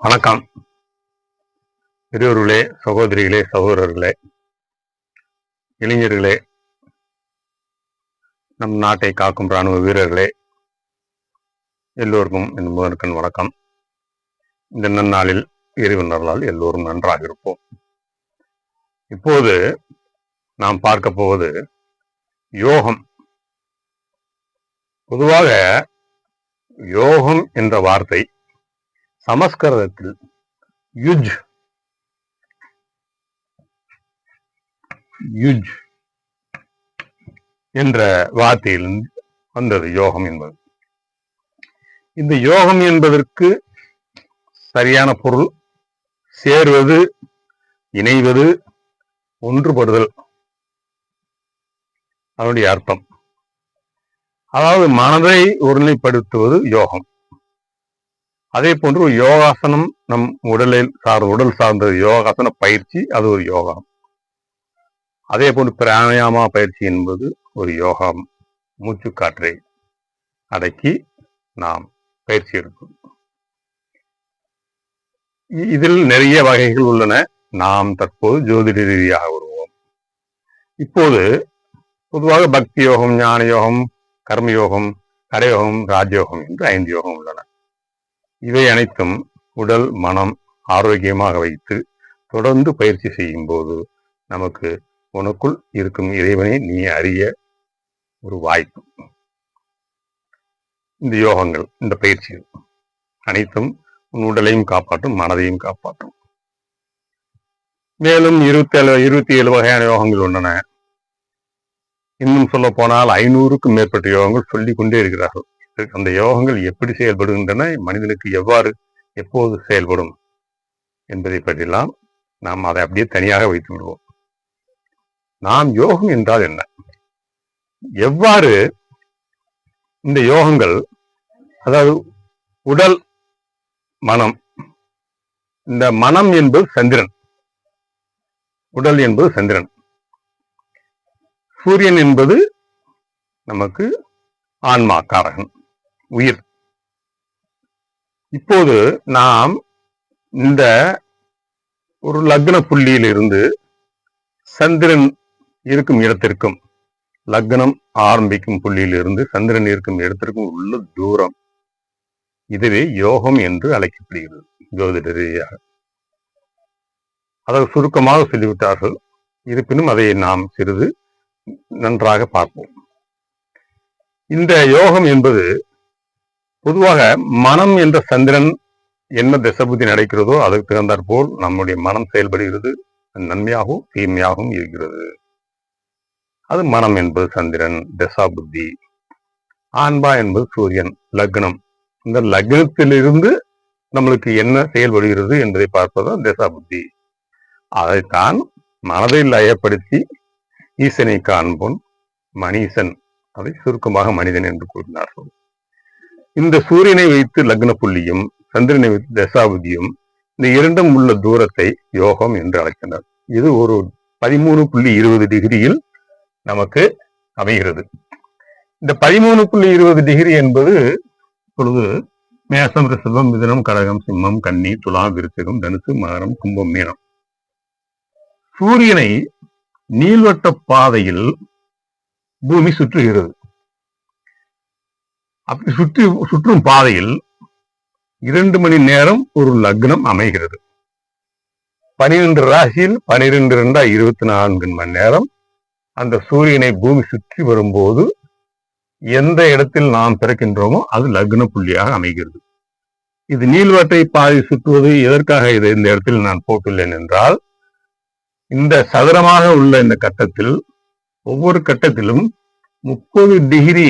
வணக்கம். பெரியோர்களே சகோதரிகளே சகோதரர்களே இளைஞர்களே நம் நாட்டை காக்கும் ராணுவ வீரர்களே எல்லோருக்கும் என் முதற்கண் வணக்கம். இந்த நன்னாளில் இறைவனர்களால் எல்லோரும் நன்றாக இருப்போம். இப்போது நாம் பார்க்க போவது யோகம். பொதுவாக யோகம் என்ற வார்த்தை சமஸ்கிருதத்தில் யுஜ். யுஜ் என்ற வார்த்தையிலிருந்து வந்தது யோகம் என்பது. இந்த யோகம் என்பதற்கு சரியான பொருள் சேர்வது இணைவது ஒன்றுபடுதல். அதனுடைய அர்த்தம். அதாவது மனதை ஒருநிலைப்படுத்துவது யோகம். அதே போன்று யோகாசனம் நம் உடலில் சார்ந்த உடல் சார்ந்த யோகாசன பயிற்சி அது ஒரு யோகம். அதே போன்று பிராணாயாமா பயிற்சி என்பது ஒரு யோகம். மூச்சு காற்றை அடக்கி நாம் பயிற்சி எடுக்கும். இதில் நிறைய வகைகள் உள்ளன. நாம் தற்போது ஜோதிட ரீதியாக வருவோம். இப்போது பொதுவாக பக்தி யோகம் ஞான யோகம் கர்மயோகம் கடையோகம் ராஜயோகம் என்று ஐந்து யோகம் உள்ளன. இவை அனைத்தும் உடல் மனம் ஆரோக்கியமாக வைத்து தொடர்ந்து பயிற்சி செய்யும் போது நமக்கு உனக்குள் இருக்கும் இறைவனை நீ அறிய ஒரு வாய்ப்பு. இந்த யோகங்கள் இந்த பயிற்சிகள் அனைத்தும் உன் உடலையும் காப்பாற்றும் மனதையும் காப்பாற்றும். மேலும் இருபத்தி ஏழு இருபத்தி ஏழு வகையான யோகங்கள் உள்ளன. இன்னும் சொல்ல போனால் ஐநூறுக்கும் மேற்பட்ட யோகங்கள் சொல்லிக் கொண்டே இருக்கிறார்கள். அந்த யோகங்கள் எப்படி செயல்படுகின்றன மனிதனுக்கு எவ்வாறு எப்போது செயல்படும் என்பதை பற்றிலாம் நாம் அதை அப்படியே தனியாக வைத்து விடுவோம். நாம் யோகம் என்றால் என்ன? எவ்வாறு இந்த யோகங்கள் அதாவது உடல் மனம் இந்த மனம் என்பது சந்திரன் உடல் என்பது சந்திரன் சூரியன் என்பது நமக்கு ஆன்மா காரகன் உயிர். இப்போது நாம் இந்த ஒரு லக்ன புள்ளியில் இருந்து சந்திரன் இருக்கும் இடத்திற்கும் லக்னம் ஆரம்பிக்கும் புள்ளியில் இருந்து சந்திரன் இருக்கும் இடத்திற்கும் உள்ள தூரம் இதுவே யோகம் என்று அழைக்கப்படுகிறது. ஜோதிட ரீதியாக அதை சுருக்கமாக சொல்லிவிட்டார்கள். இருப்பினும் அதை நாம் சிறிது நன்றாக பார்ப்போம். இந்த யோகம் என்பது பொதுவாக மனம் என்ற சந்திரன் என்ன திசபுத்தி நடக்கிறதோ அதுக்கு தகுந்தாற் போல் நம்முடைய மனம் செயல்படுகிறது. நன்மையாகவும் தீமையாகவும் இருக்கிறது. அது மனம் என்பது சந்திரன் தசா புத்தி ஆன்பா என்பது சூரியன் லக்னம். இந்த லக்னத்திலிருந்து நம்மளுக்கு என்ன செயல்படுகிறது என்பதை பார்ப்பதுதான் தசா புத்தி அதைத்தான் மனதை லயப்படுத்தி ஈசனை காண்போன் மணீசன் அதை சுருக்கமாக மனிதன் என்று கூறினார்கள். இந்த சூரியனை வைத்து லக்ன புள்ளியும் சந்திரனை வைத்து தசாபதியும் இந்த இரண்டும் உள்ள தூரத்தை யோகம் என்று அழைக்கின்றனர். இது ஒரு பதிமூணு புள்ளி இருபது டிகிரியில் நமக்கு அமைகிறது. இந்த பதிமூணு புள்ளி இருபது டிகிரி என்பது இப்பொழுது மேசம் ரிஷபம் மிதனம் கடகம் சிம்மம் கன்னி துலா விருச்சகம் தனுசு மகரம் கும்பம் மீனம். சூரியனை நீள்வட்ட பாதையில் பூமி சுற்றுகிறது. அப்படி சுற்றி சுற்றும் பாதையில் இரண்டு மணி நேரம் ஒரு லக்னம் அமைகிறது. பனிரெண்டு ராசியில் பனிரெண்டு ரெண்டா இருபத்தி நான்கு மணி நேரம். அந்த சூரியனை பூமி சுற்றி வரும்போது எந்த இடத்தில் நாம் பிறக்கின்றோமோ அது லக்ன புள்ளியாக அமைகிறது. இது நீள்வட்டை பாதி சுற்றுவது எதற்காக இதை இந்த இடத்தில் நான் போட்டுள்ளேன் என்றால் இந்த சதுரமாக உள்ள இந்த கட்டத்தில் ஒவ்வொரு கட்டத்திலும் முப்பது டிகிரி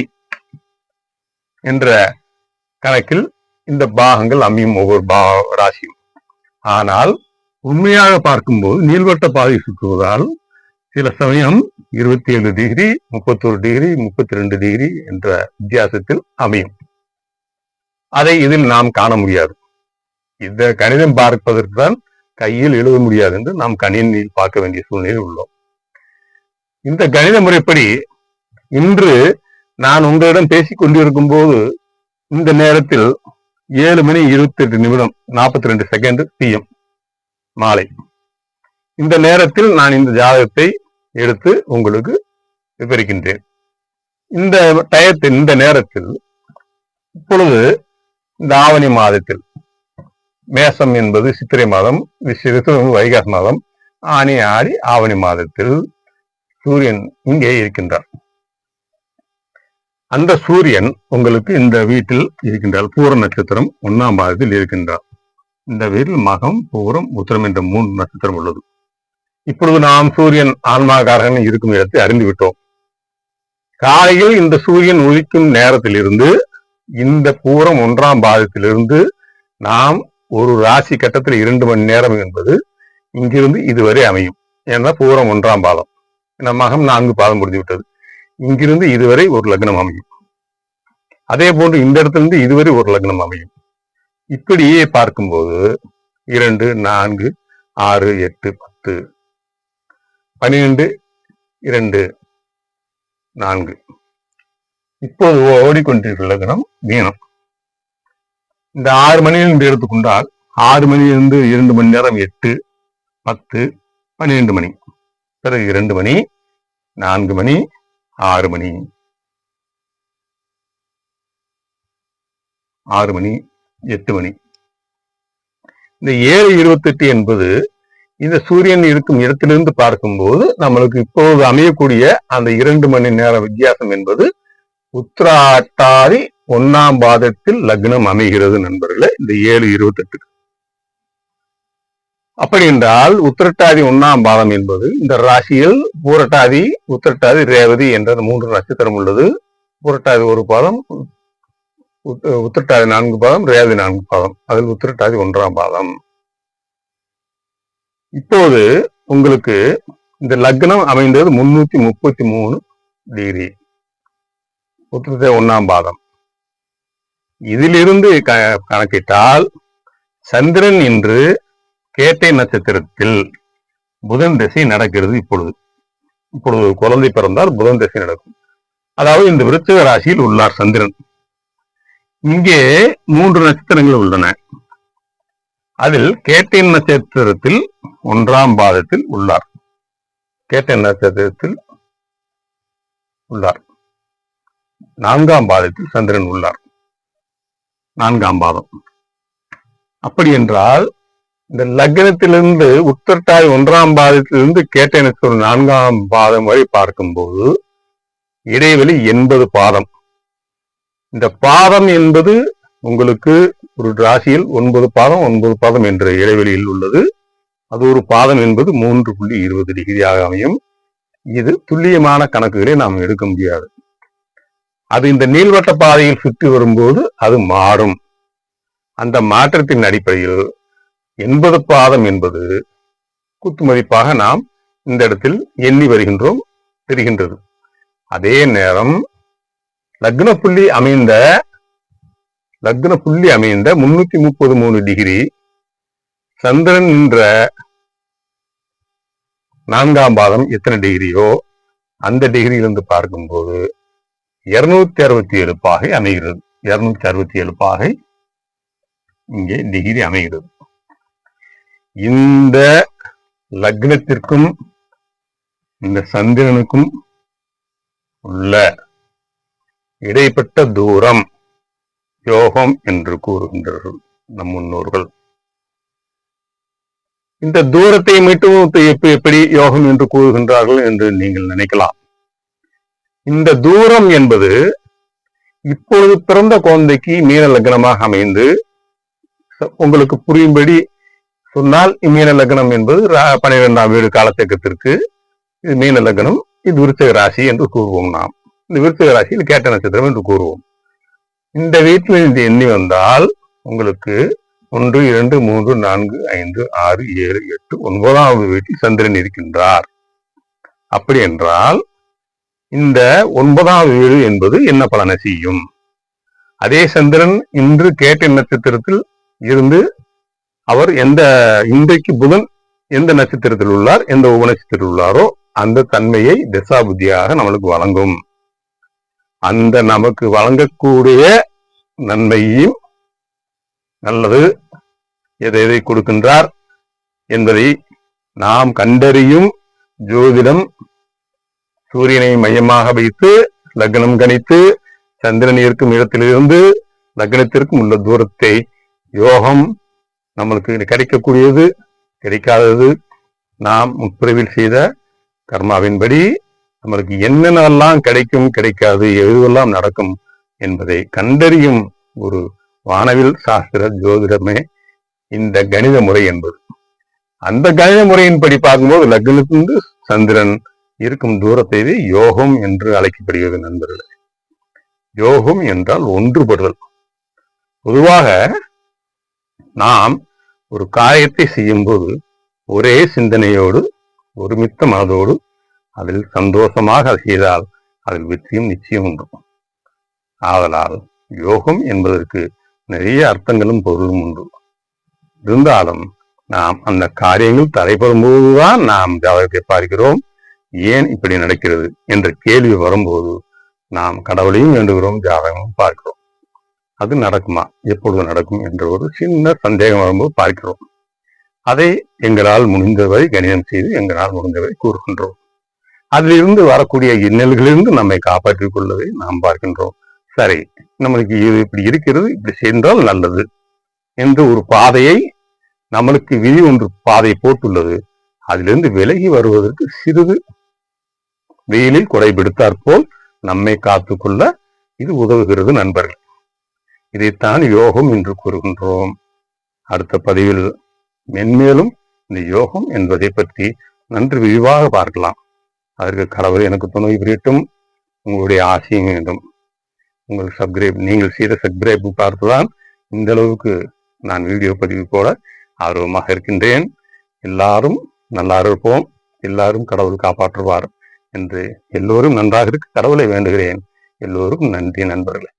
என்ற கணக்கில் இந்த பாகங்கள் அமையும் ஒவ்வொரு பா ராசியும். ஆனால் உண்மையாக பார்க்கும்போது நீள்வட்ட பாதை சுற்றுவதால் சில சமயம் இருபத்தி ஏழு டிகிரி முப்பத்தொரு டிகிரி முப்பத்தி ரெண்டு டிகிரி என்ற வித்தியாசத்தில் அமையும். அதை இதில் நாம் காண முடியாது. இந்த கணிதம் பார்ப்பதற்கு தான் கையில் எழுத முடியாது என்று நாம் கணினியில் பார்க்க வேண்டிய சூழ்நிலையில் உள்ளோம். இந்த கணித முறைப்படி இன்று நான் உங்களிடம் பேசிக் கொண்டிருக்கும் போது இந்த நேரத்தில் ஏழு மணி இருபத்தி எட்டு நிமிடம் நாற்பத்தி ரெண்டு செகண்ட் பிஎம் மாலை. இந்த நேரத்தில் நான் இந்த ஜாதகத்தை எடுத்து உங்களுக்கு விவரிக்கின்றேன். இந்த டயத்தில் இந்த நேரத்தில் இப்பொழுது இந்த ஆவணி மாதத்தில் மேசம் என்பது சித்திரை மாதம் ரிஷபம் வைகாசி மாதம் ஆணி ஆடி ஆவணி மாதத்தில் சூரியன் இங்கே இருக்கின்றார். அந்த சூரியன் உங்களுக்கு இந்த வீட்டில் இருக்கின்றார் பூர நட்சத்திரம் ஒன்னாம் பாதத்தில் இருக்கின்றார். இந்த வீட்டில் மகம் பூரம் உத்திரம் என்ற மூன்று நட்சத்திரம் உள்ளது. இப்பொழுது நாம் சூரியன் ஆன்மாகாரகன் இருக்கும் இடத்தை அறிந்து விட்டோம் காலையில் இந்த சூரியன் உழிக்கும் நேரத்திலிருந்து இந்த பூரம் ஒன்றாம் பாதத்திலிருந்து நாம் ஒரு ராசி கட்டத்தில் இரண்டு மணி நேரம் என்பது இங்கிருந்து இதுவரை அமையும். ஏன்னா பூரம் ஒன்றாம் பாதம். நம் மகம் நான்கு பாதம் முடிந்து விட்டது இங்கிருந்து இதுவரை ஒரு லக்னம் அமையும். அதே போன்று இந்த இடத்திலிருந்து இதுவரை ஒரு லக்னம் அமையும். இப்படியே பார்க்கும்போது இரண்டு நான்கு ஆறு எட்டு பத்து பன்னிரெண்டு இரண்டு நான்கு. இப்போது ஓடிக்கொண்டிருக்கிற லக்னம் மீனம். இந்த ஆறு மணியிலிருந்து எடுத்துக்கொண்டால் ஆறு மணியிலிருந்து இரண்டு மணி நேரம் எட்டு பத்து பன்னிரெண்டு மணி. பிறகு இரண்டு மணி நான்கு மணி ஆறு மணி. ஆறு மணி எட்டு மணி. இந்த ஏழு இருபத்தெட்டு என்பது இந்த சூரியன் இருக்கும் இடத்திலிருந்து பார்க்கும்போது நம்மளுக்கு இப்போது அமையக்கூடிய அந்த இரண்டு மணி நேர வித்தியாசம் என்பது உத்திராட்டாதி ஒன்னாம் பாதத்தில் லக்னம் அமைகிறது நண்பர்களே இந்த ஏழு இருபத்தெட்டு அப்படி என்றால் உத்திரட்டாதி ஒன்னாம் பாதம் என்பது இந்த ராசியில் பூரட்டாதி உத்திரட்டாதி ரேவதி என்ற மூன்று நட்சத்திரம் உள்ளது. பூரட்டாதி ஒரு பாதம் உத்திரட்டாதி நான்கு பாதம் ரேவதி நான்கு பாதம். அதில் உத்திரட்டாதி ஒன்றாம் பாதம். இப்போது உங்களுக்கு இந்த லக்னம் அமைந்தது முன்னூத்தி முப்பத்தி மூணு டிகிரி. உத்திரத்தை ஒன்னாம் பாதம். இதிலிருந்து க- கணக்கிட்டால் சந்திரன் இன்று கேட்டை நட்சத்திரத்தில் புதன் திசை நடக்கிறது இப்பொழுது. இப்பொழுது குழந்தை பிறந்தால் புதன் திசை நடக்கும். அதாவது இந்த விருச்சிக ராசியில் உள்ளார் சந்திரன். இங்கே மூன்று நட்சத்திரங்கள் உள்ளன. அதில் கேட்டை நட்சத்திரத்தில் ஒன்றாம் பாதத்தில் உள்ளார். கேட்டை நட்சத்திரத்தில் உள்ளார். நான்காம் பாதத்தில் சந்திரன் உள்ளார். நான்காம் பாதம். அப்படி என்றால் இந்த லக்னத்திலிருந்து உத்தரட்டாய் ஒன்றாம் பாதத்திலிருந்து கேட்டை நட்சத்திரம் நான்காம் பாதம் வரை பார்க்கும்போது இடைவெளி எண்பது பாதம். இந்த பாதம் என்பது உங்களுக்கு ஒரு ராசியில் ஒன்பது பாதம் ஒன்பது பாதம் என்ற இடைவெளியில் உள்ளது. அது ஒரு பாதம் என்பது மூன்று புள்ளி இருபது டிகிரியாக அமையும். இது துல்லியமான கணக்குகளை நாம் எடுக்க முடியாது. அது இந்த நீள்வட்ட பாதையில் சுற்றி வரும்போது அது மாறும். அந்த மாற்றத்தின் அடிப்படையில் எண்பது பாதம் என்பது குத்து மதிப்பாக நாம் இந்த இடத்தில் எண்ணி வருகின்றோம் தெரிகின்றது. அதே நேரம் லக்ன புள்ளி அமைந்த லக்ன புள்ளி அமைந்த முன்னூத்தி முப்பது மூணு டிகிரி சந்திரன் என்ற நான்காம் பாதம் எத்தனை டிகிரியோ அந்த டிகிரியிலிருந்து பார்க்கும்போது இருநூத்தி அறுபத்தி ஏழு பாகை அமைகிறது. இருநூத்தி அறுபத்தி ஏழு பாகை இங்கே டிகிரி அமைகிறது. இந்த லக்னத்திற்கும் இந்த சந்திரனுக்கும் உள்ள இடைப்பட்ட தூரம் யோகம் என்று கூறுகின்றார்கள் நம் முன்னோர்கள். இந்த தூரத்தை மட்டும் எப்படி யோகம் என்று கூறுகின்றார்கள் என்று நீங்கள் நினைக்கலாம். இந்த தூரம் என்பது இப்பொழுது பிறந்த குழந்தைக்கு மீன லக்னமாக அமைந்து உங்களுக்கு புரியும்படி சொன்னால் மீன லக்னம் என்பது ரா- வீடு காலத்தக்கத்திற்கு இது மீன லக்னம். இது விருச்சிக ராசி என்று கூறுவோம் நாம். இந்த விருச்சிக ராசியில் கேட்ட நட்சத்திரம் என்று கூறுவோம். இந்த வீட்டில் இந்த எண்ணி வந்தால் உங்களுக்கு ஒன்று இரண்டு மூன்று நான்கு ஐந்து ஆறு ஏழு எட்டு ஒன்பதாவது வீட்டில் சந்திரன் இருக்கின்றார். அப்படி என்றால் இந்த ஒன்பதாவது வீடு என்பது என்ன பலனை செய்யும்? அதே சந்திரன் இன்று கேட்ட நட்சத்திரத்தில் இருந்து அவர் எந்த இன்றைக்கு புதன் எந்த நட்சத்திரத்தில் உள்ளார் எந்த உபநட்சத்திரத்தில் உள்ளாரோ அந்த தன்மையை திசாபுத்தியாக நம்மளுக்கு வழங்கும். அந்த நமக்கு வழங்கக்கூடிய நன்மையும் நல்லது எதை எதை கொடுக்கின்றார் என்பதை நாம் கண்டறியும் ஜோதிடம் சூரியனை மையமாக வைத்து லக்னம் கணித்து சந்திரன் இருக்கும் இடத்திலிருந்து லக்னத்திற்கும் உள்ள தூரத்தை யோகம் நம்மளுக்கு கிடைக்கக்கூடியது கிடைக்காதது நாம் முற்பிறவில் செய்த கர்மாவின்படி நம்மளுக்கு என்னென்னலாம் கிடைக்கும் கிடைக்காது எதுவெல்லாம் நடக்கும் என்பதை கண்டறியும் ஒரு வானவில் சாஸ்திர ஜோதிடமே இந்த கணித முறை என்பது. அந்த கணித முறையின்படி பார்க்கும்போது லக்னத்திலிருந்து சந்திரன் இருக்கும் தூரத்தை யோகம் என்று அழைக்கப்படுகிறது நண்பர்களே. யோகம் என்றால் ஒன்றுபடுதல். பொதுவாக நாம் ஒரு காரியத்தை செய்யும்போது ஒரே சிந்தனையோடு ஒருமித்த மனதோடு அதில் சந்தோஷமாக செய்தால் அதில் வெற்றியும் நிச்சயம் உண்டு ஆதலால் யோகம் என்பதற்கு நிறைய அர்த்தங்களும் பொருளும் உண்டு. இருந்தாலும் நாம் அந்த காரியங்கள் தடைபடும் போதுதான் நாம் ஜாதகத்தை பார்க்கிறோம். ஏன் இப்படி நடக்கிறது? என்ற கேள்வி வரும்போது நாம் கடவுளையும் வேண்டுகிறோம் ஜாதகமும் பார்க்கிறோம். அது நடக்குமா? எப்பொழுது நடக்கும் என்ற ஒரு சின்ன சந்தேகம் வரும்போது பார்க்கிறோம். அதை எங்களால் முடிந்தவரை கணிதம் செய்து எங்களால் முடிந்தவரை கூறுகின்றோம். அதிலிருந்து வரக்கூடிய இன்னல்களிலிருந்து நம்மை காப்பாற்றிக் கொள்வதை நாம் பார்க்கின்றோம். சரி நம்மளுக்கு இது இப்படி இருக்கிறது இப்படி சென்றால் நல்லது என்று ஒரு பாதையை நம்மளுக்கு விதி ஒன்று பாதை போட்டுள்ளது. அதிலிருந்து விலகி வருவதற்கு சிறிது வெயிலில் குறைபிடித்தாற் போல் நம்மை காத்துக்கொள்ள இது உதவுகிறது நண்பர்கள். இதைத்தான் யோகம் என்று கூறுகின்றோம். அடுத்த பதிவில் மென்மேலும் இந்த யோகம் என்பதை பற்றி நன்று விரிவாக பார்க்கலாம். அதற்கு கடவுள் எனக்கு துணை புரியட்டும். உங்களுடைய ஆசையும் வேண்டும். உங்கள் சப்ஸ்கிரைப் நீங்கள் செய்த சப்ஸ்கிரைப் பார்த்துதான் இந்த அளவுக்கு நான் வீடியோ பதிவு போட ஆர்வமாக இருக்கின்றேன். எல்லாரும் நல்லா இருப்போம் எல்லாரும் கடவுள் காப்பாற்றுவார் என்று எல்லோரும் நன்றாக இருக்க கடவுளை வேண்டுகிறேன். எல்லோருக்கும் நன்றி நண்பர்களே.